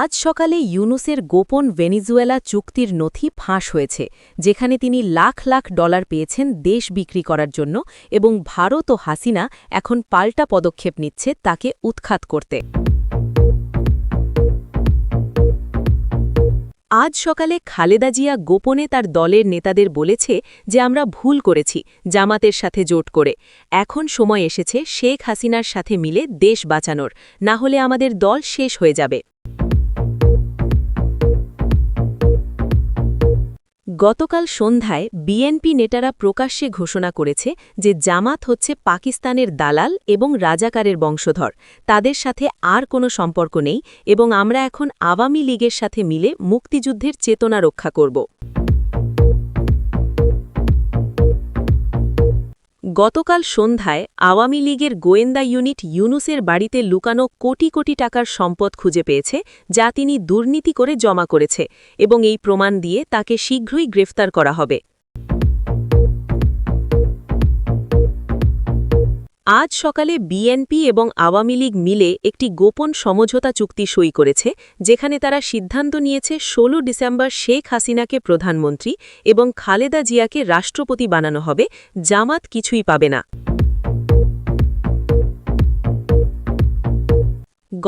আজ সকালে ইউনুসের গোপন ভেনিজুয়েলা চুক্তির নথি ফাঁস হয়েছে, যেখানে তিনি লাখ লাখ ডলার পেয়েছেন দেশ বিক্রি করার জন্য এবং ভারত ও হাসিনা এখন পাল্টা পদক্ষেপ নিচ্ছে তাকে উৎখাত করতে। আজ সকালে খালেদা জিয়া গোপনে তার দলের নেতাদের বলেছে যে আমরা ভুল করেছি, জামাতের সাথে জোট করে। এখন সময় এসেছে শেখ হাসিনার সাথে মিলে দেশ বাঁচানোর, না হলে আমাদের দল শেষ হয়ে যাবে। গতকাল সন্ধ্যায় বিএনপি নেতারা প্রকাশ্যে ঘোষণা করেছে যে জামাত হচ্ছে পাকিস্তানের দালাল এবং রাজাকারের বংশধর। তাদের সাথে আর কোনো সম্পর্ক নেই এবং আমরা এখন আওয়ামী লীগের সাথে মিলে মুক্তিযুদ্ধের চেতনা রক্ষা করব। গতকাল সন্ধ্যায় আওয়ামী লীগের গোয়েন্দা ইউনিট ইউনুসের বাড়িতে লুকানো কোটি কোটি টাকার সম্পদ খুঁজে পেয়েছে, যা তিনি দুর্নীতি করে জমা করেছে এবং এই প্রমাণ দিয়ে তাকে শীঘ্রই গ্রেফতার করা হবে। আজ সকালে বিএনপি এবং আওয়ামী লীগ মিলে একটি গোপন সমঝোতা চুক্তি সই করেছে, যেখানে তারা সিদ্ধান্ত নিয়েছে ১৬ ডিসেম্বর শেখ হাসিনাকে প্রধানমন্ত্রী এবং খালেদা জিয়াকে রাষ্ট্রপতি বানানো হবে, জামাত কিছুই পাবে না।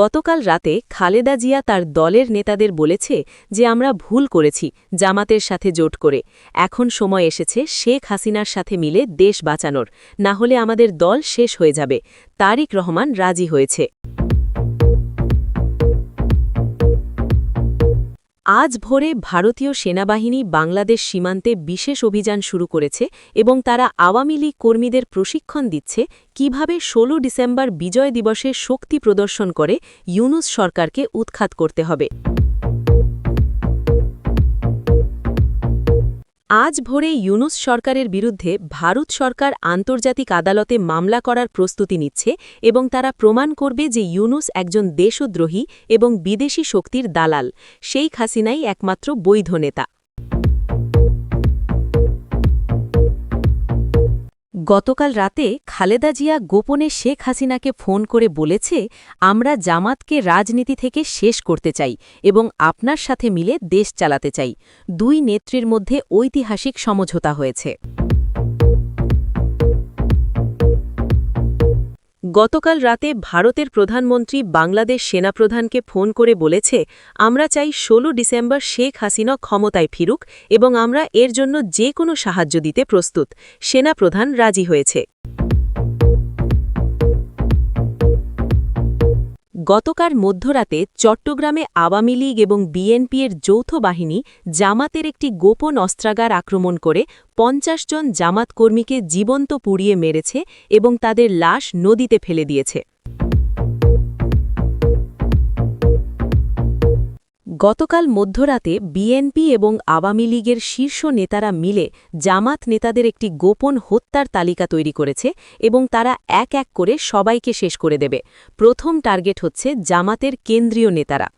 গতকাল রাতে খালেদা জিয়া তার দলের নেতাদের বলেছে যে আমরা ভুল করেছি, জামাতের সাথে জোট করে। এখন সময় এসেছে শেখ হাসিনার সাথে মিলে দেশ বাঁচানোর। না হলে আমাদের দল শেষ হয়ে যাবে। তারিক রহমান রাজি হয়েছে। আজ ভোরে ভারতীয় সেনাবাহিনী বাংলাদেশ সীমান্তে বিশেষ অভিযান শুরু করেছে এবং তারা আওয়ামী লীগ কর্মীদের প্রশিক্ষণ দিচ্ছে কীভাবে ১৬ ডিসেম্বর বিজয় দিবসে শক্তি প্রদর্শন করে ইউনুস সরকারকে উৎখাত করতে হবে। আজ ভোরে ইউনুস সরকারের বিরুদ্ধে ভারত সরকার আন্তর্জাতিক আদালতে মামলা করার প্রস্তুতি নিচ্ছে এবং তারা প্রমাণ করবে যে ইউনুস একজন দেশদ্রোহী এবং বিদেশি শক্তির দালাল সেই হাসিনাই একমাত্র বৈধ নেতা। গতকাল রাতে খালেদা জিয়া গোপনে শেখ হাসিনাকে ফোন করে বলেছে, আমরা জামাতকে রাজনীতি থেকে শেষ করতে চাই এবং আপনার সাথে মিলে দেশ চালাতে চাই। দুই নেত্রীর মধ্যে ঐতিহাসিক সমঝোতা হয়েছে। গতকাল রাতে ভারতের প্রধানমন্ত্রী বাংলাদেশ সেনাপ্রধানকে ফোন করে বলেছে, আমরা চাই ১৬ ডিসেম্বর শেখ হাসিনা ক্ষমতায় ফিরুক এবং আমরা এর জন্য যে কোনো সাহায্য দিতে প্রস্তুত। সেনাপ্রধান রাজি হয়েছে। গতকাল মধ্যরাতে চট্টগ্রামে আওয়ামী লীগ এবং বিএনপির যৌথ বাহিনী জামাতের একটি গোপন অস্ত্রাগার আক্রমণ করে পঞ্চাশ জন জামাত কর্মীকে জীবন্ত পুড়িয়ে মেরেছে এবং তাদের লাশ নদীতে ফেলে দিয়েছে। গতকাল মধ্যরাতে বিএনপি এবং আওয়ামী লীগের শীর্ষ নেতারা মিলে জামাত নেতাদের একটি গোপন হত্যার তালিকা তৈরি করেছে এবং তারা এক এক করে সবাইকে শেষ করে দেবে। প্রথম টার্গেট হচ্ছে জামাতের কেন্দ্রীয় নেতারা।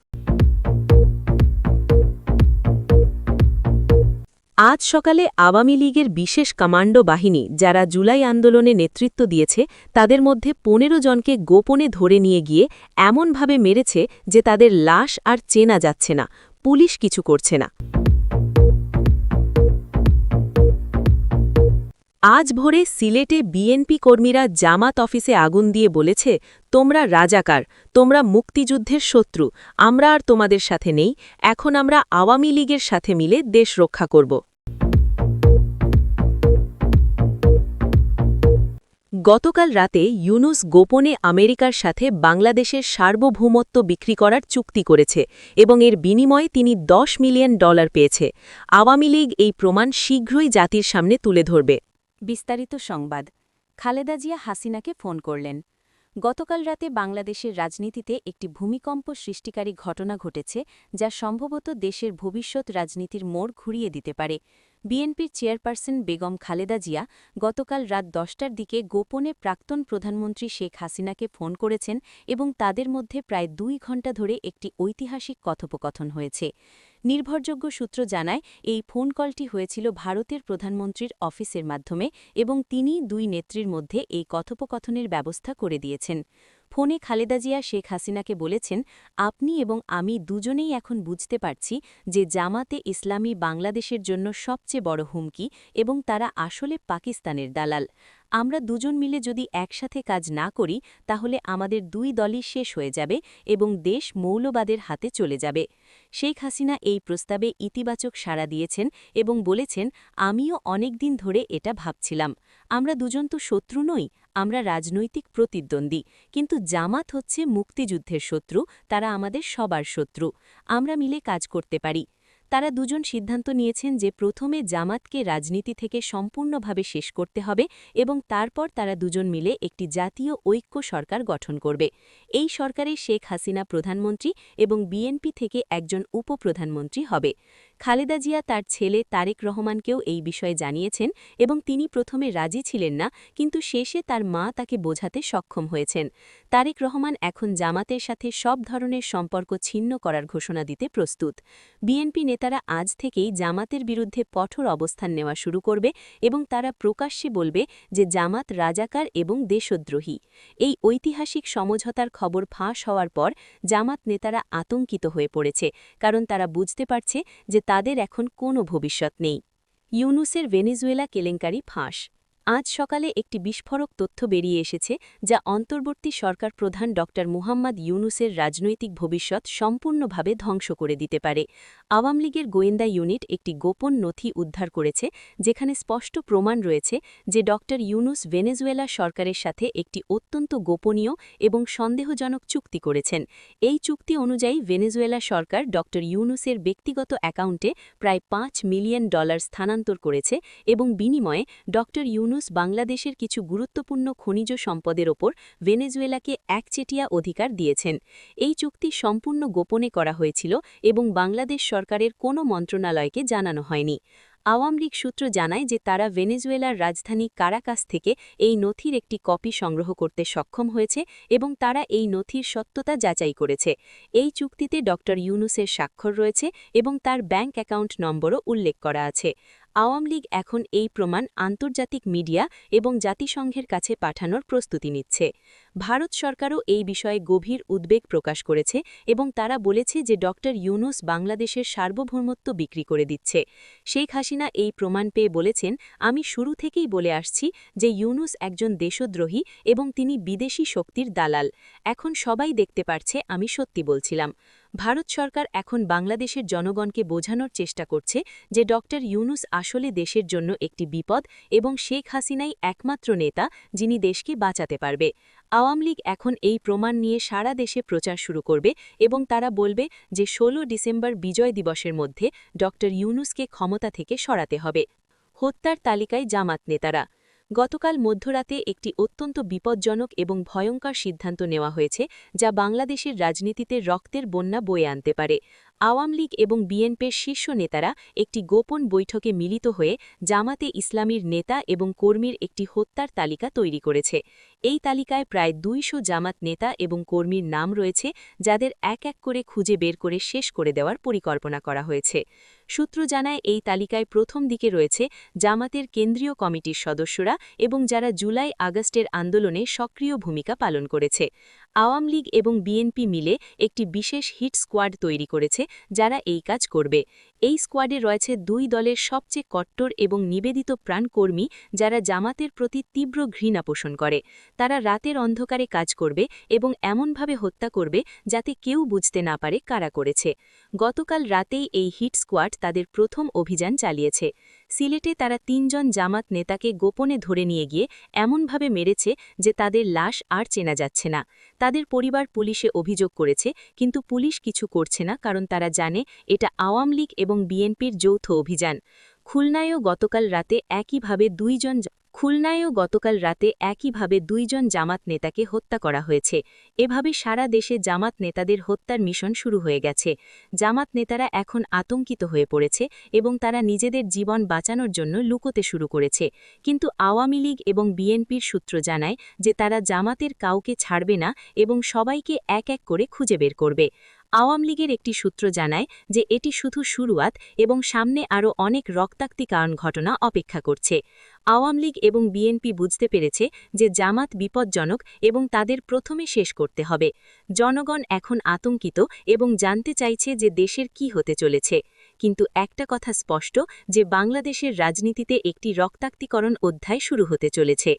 আজ সকালে আওয়ামী লীগের বিশেষ কমান্ডো বাহিনী যারা জুলাই আন্দোলনে নেতৃত্ব দিয়েছে, তাদের মধ্যে পনেরো জনকে গোপনে ধরে নিয়ে গিয়ে এমনভাবে মেরেছে যে তাদের লাশ আর চেনা যাচ্ছে না, পুলিশ কিছু করছে না। আজ ভোরে সিলেটে বিএনপি কর্মীরা জামাত অফিসে আগুন দিয়ে বলেছে, তোমরা রাজাকার, তোমরা মুক্তিযুদ্ধের শত্রু, আমরা আর তোমাদের সাথে নেই, এখন আমরা আওয়ামী লীগের সাথে মিলে দেশ রক্ষা করব। গতকাল রাতে ইউনুস গোপনে আমেরিকার সাথে বাংলাদেশের সার্বভৌমত্ব বিক্রি করার চুক্তি করেছে এবং এর বিনিময়ে তিনি ১০ মিলিয়ন ডলার পেয়েছে। আওয়ামী লীগ এই প্রমাণ শীঘ্রই জাতির সামনে তুলে ধরবে। বিস্তারিত সংবাদ। খালেদা জিয়া হাসিনাকে ফোন করলেন। গতকাল রাতে বাংলাদেশের রাজনীতিতে একটি ভূমিকম্প সৃষ্টিকারী ঘটনা ঘটেছে যা সম্ভবত দেশের ভবিষ্যৎ রাজনীতির মোড় ঘুরিয়ে দিতে পারে। বিএনপির চেয়ারপারসন বেগম খালেদা জিয়া গতকাল রাত দশটার দিকে গোপনে প্রাক্তন প্রধানমন্ত্রী শেখ হাসিনাকে ফোন করেছেন এবং তাদের মধ্যে প্রায় দুই ঘণ্টা ধরে একটি ঐতিহাসিক কথোপকথন হয়েছে। নির্ভরযোগ্য সূত্র জানায়, এই ফোন কলটি হয়েছিল ভারতের প্রধানমন্ত্রীর অফিসের মাধ্যমে এবং তিনি দুই নেত্রীর মধ্যে এই কথোপকথনের ব্যবস্থা করে দিয়েছেন। ফোনে খালেদা জিয়া, শেখ হাসিনাকে বলেছেন, আপনি এবং আমি দুজনেই এখন বুঝতে পারছি যে জামাতে ইসলামী বাংলাদেশের জন্য সবচেয়ে বড় হুমকি এবং তারা আসলে পাকিস্তানের দালাল। আমরা দুজন মিলে যদি একসাথে কাজ না করি, তাহলে আমাদের দুই দলই শেষ হয়ে যাবে এবং দেশ মৌলবাদের হাতে চলে যাবে। শেখ হাসিনা এই প্রস্তাবে ইতিবাচক সাড়া দিয়েছেন এবং বলেছেন, আমিও অনেক দিন ধরে এটা ভাবছিলাম। আমরা দুজন তো শত্রু নই, আমরা রাজনৈতিক প্রতিদ্বন্দ্বী। কিন্তু জামাত হচ্ছে মুক্তিযুদ্ধের শত্রু, তারা আমাদের সবার শত্রু। আমরা মিলে কাজ করতে পারি। তারা দুজন সিদ্ধান্ত নিয়েছেন যে প্রথমে জামাতকে রাজনীতি থেকে সম্পূর্ণভাবে শেষ করতে হবে এবং তারপর তারা দুজন মিলে একটি জাতীয় ঐক্য সরকার গঠন করবে। এই সরকারে শেখ হাসিনা প্রধানমন্ত্রী এবং বিএনপি থেকে একজন উপপ্রধানমন্ত্রী হবে। খালেদা জিয়া তার ছেলে তারেক রহমানকেও এই বিষয়ে জানিয়েছেন এবং তিনি প্রথমে রাজি ছিলেন না, কিন্তু শেষে তার মা তাকে বোঝাতে সক্ষম হয়েছেন। তারেক রহমান এখন জামাতের সাথে সব ধরনের সম্পর্ক ছিন্ন করার ঘোষণা দিতে প্রস্তুত। বিএনপি নেতারা আজ থেকেই জামাতের বিরুদ্ধে কঠোর অবস্থান নেওয়া শুরু করবে এবং তারা প্রকাশ্যে বলবে যে জামাত রাজাকার এবং দেশদ্রোহী। এই ঐতিহাসিক সমঝোতার খবর ফাঁস হওয়ার পর জামাত নেতারা আতঙ্কিত হয়ে পড়েছে, কারণ তারা বুঝতে পারছে যে তাদের এখন কোনো ভবিষ্যৎ নেই। ইউনুসের ভেনেজুয়েলা কেলেঙ্কারি ফাঁস। আজ সকালে একটি বিস্ফোরক তথ্য বেরিয়ে এসেছে যা অন্তর্বর্তী সরকার প্রধান ড মুহাম্মদ ইউনুসের রাজনৈতিক ভবিষ্যৎ সম্পূর্ণভাবে ধ্বংস করে দিতে পারে। আওয়ামী লীগের গোয়েন্দা ইউনিট একটি গোপন নথি উদ্ধার করেছে, যেখানে স্পষ্ট প্রমাণ রয়েছে যে ড ইউনুস ভেনেজুয়েলা সরকারের সাথে একটি অত্যন্ত গোপনীয় এবং সন্দেহজনক চুক্তি করেছেন। এই চুক্তি অনুযায়ী ভেনেজুয়েলা সরকার ড ইউনুসের ব্যক্তিগত অ্যাকাউন্টে প্রায় পাঁচ মিলিয়ন ডলার স্থানান্তর করেছে এবং বিনিময়ে ড ইউনুস ইউনুস বাংলাদেশের কিছু গুরুত্বপূর্ণ খনিজ সম্পদের ওপর ভেনেজুয়েলাকে একচেটিয়া অধিকার দিয়েছেন। এই চুক্তি সম্পূর্ণ গোপনে করা হয়েছিল এবং বাংলাদেশ সরকারের কোনো মন্ত্রণালয়কে জানানো হয়নি। আওয়ামী লীগ সূত্র জানায় যে তারা ভেনেজুয়েলার রাজধানী কারাকাস থেকে এই নথির একটি কপি সংগ্রহ করতে সক্ষম হয়েছে এবং তারা এই নথির সত্যতা যাচাই করেছে। এই চুক্তিতে ড ইউনুসের স্বাক্ষর রয়েছে এবং তার ব্যাংক অ্যাকাউন্ট নম্বরও উল্লেখ করা আছে। আওয়ামী লীগ এখন এই প্রমাণ আন্তর্জাতিক মিডিয়া এবং জাতিসংঘের কাছে পাঠানোর প্রস্তুতি নিচ্ছে। ভারত সরকারও এই বিষয়ে গভীর উদ্বেগ প্রকাশ করেছে এবং তারা বলেছে যে ড. ইউনুস বাংলাদেশের সার্বভৌমত্ব বিক্রি করে দিচ্ছে। শেখ হাসিনা এই প্রমাণ পেয়ে বলেছেন, আমি শুরু থেকেই বলে আসছি যে ইউনুস একজন দেশদ্রোহী এবং তিনি বিদেশি শক্তির দালাল। এখন সবাই দেখতে পারছে আমি সত্যি বলছিলাম। ভারত সরকার এখন বাংলাদেশের জনগণকে বোঝানোর চেষ্টা করছে যে ড. ইউনুস আসলে দেশের জন্য একটি বিপদ এবং শেখ হাসিনাই একমাত্র নেতা যিনি দেশকে বাঁচাতে পারবে। আওয়ামী লীগ এখন এই প্রমাণ নিয়ে সারা দেশে প্রচার শুরু করবে এবং তারা বলবে যে ১৬ ডিসেম্বর বিজয় দিবসের মধ্যে ড. ইউনুসকে ক্ষমতা থেকে সরাতে হবে। হত্যার তালিকায় জামাত নেতারা গতকাল মধ্যরাতে একটি অত্যন্ত বিপজ্জনক এবং ভয়ঙ্কর সিদ্ধান্ত নেওয়া হয়েছে, যা বাংলাদেশের রাজনীতিতে রক্তের বন্যা বয়ে আনতে পারে। আওয়ামী লীগ এবং বিএনপির শীর্ষ নেতারা একটি গোপন বৈঠকে মিলিত হয়ে জামাতে ইসলামীর নেতা এবং কর্মীর একটি হত্যার তালিকা তৈরি করেছে। এই তালিকায় প্রায় দুইশো জামাত নেতা এবং কর্মীর নাম রয়েছে, যাদের এক এক করে খুঁজে বের করে শেষ করে দেওয়ার পরিকল্পনা করা হয়েছে। সূত্র জানায়, এই তালিকায় প্রথম দিকে রয়েছে জামাতের কেন্দ্রীয় কমিটির সদস্যরা এবং যারা জুলাই আগস্টের আন্দোলনে সক্রিয় ভূমিকা পালন করেছে। আওয়ামী লীগ এবং বিএনপি মিলে একটি বিশেষ হিট স্কোয়াড তৈরি করেছে, যারা এই কাজ করবে। এই স্কোয়াডে রয়েছে দুই দলের সবচেয়ে কট্টর এবং নিবেদিত প্রাণকর্মী, যারা জামাতের প্রতি তীব্র ঘৃণা পোষণ করে। তারা রাতের অন্ধকারে কাজ করবে এবং এমনভাবে হত্যা করবে, যাতে কেউ বুঝতে না পারে কারা করেছে। গতকাল রাতেই এই হিট স্কোয়াড তাদের প্রথম অভিযান চালিয়েছে। সিলেটে তারা তিনজন জামাত নেতাকে গোপনে ধরে নিয়ে গিয়ে এমনভাবে মেরেছে যে তাদের লাশ আর চেনা যাচ্ছে না। তাদের পরিবার পুলিশে অভিযোগ করেছে, কিন্তু পুলিশ কিছু করছে না কারণ তারা জানে এটা আওয়ামী লীগ এবং বিএনপির যৌথ অভিযান। খুলনায়ও গতকাল রাতে একইভাবে দুইজন খুলনায়ও গতকাল রাতে একইভাবে দুইজন জামাত নেতাকে হত্যা করা হয়েছে। এভাবে সারা দেশে জামাত নেতাদের হত্যার মিশন শুরু হয়ে গেছে। জামাত নেতারা এখন আতঙ্কিত হয়ে পড়েছে এবং তারা নিজেদের জীবন বাঁচানোর জন্য লুকোতে শুরু করেছে। কিন্তু আওয়ামী লীগ এবং বিএনপির সূত্র জানায় যে তারা জামাতের কাউকে ছাড়বে না এবং সবাইকে এক এক করে খুঁজে বের করবে। আওয়ামী লীগের একটি সূত্র জানায় যে এটি শুধু শুরুয়াত এবং সামনে আরও অনেক রক্তাক্তি কারণ ঘটনা অপেক্ষা করছে। আওয়ামী লীগ এবং বিএনপি বুঝতে পেরেছে যে জামাত বিপজ্জনক এবং তাদের প্রথমে শেষ করতে হবে। জনগণ এখন আতঙ্কিত এবং জানতে চাইছে যে দেশের কি হতে চলেছে। কিন্তু একটা কথা স্পষ্ট যে বাংলাদেশের রাজনীতিতে একটি রক্তাক্তিকরণ অধ্যায় শুরু হতে চলেছে।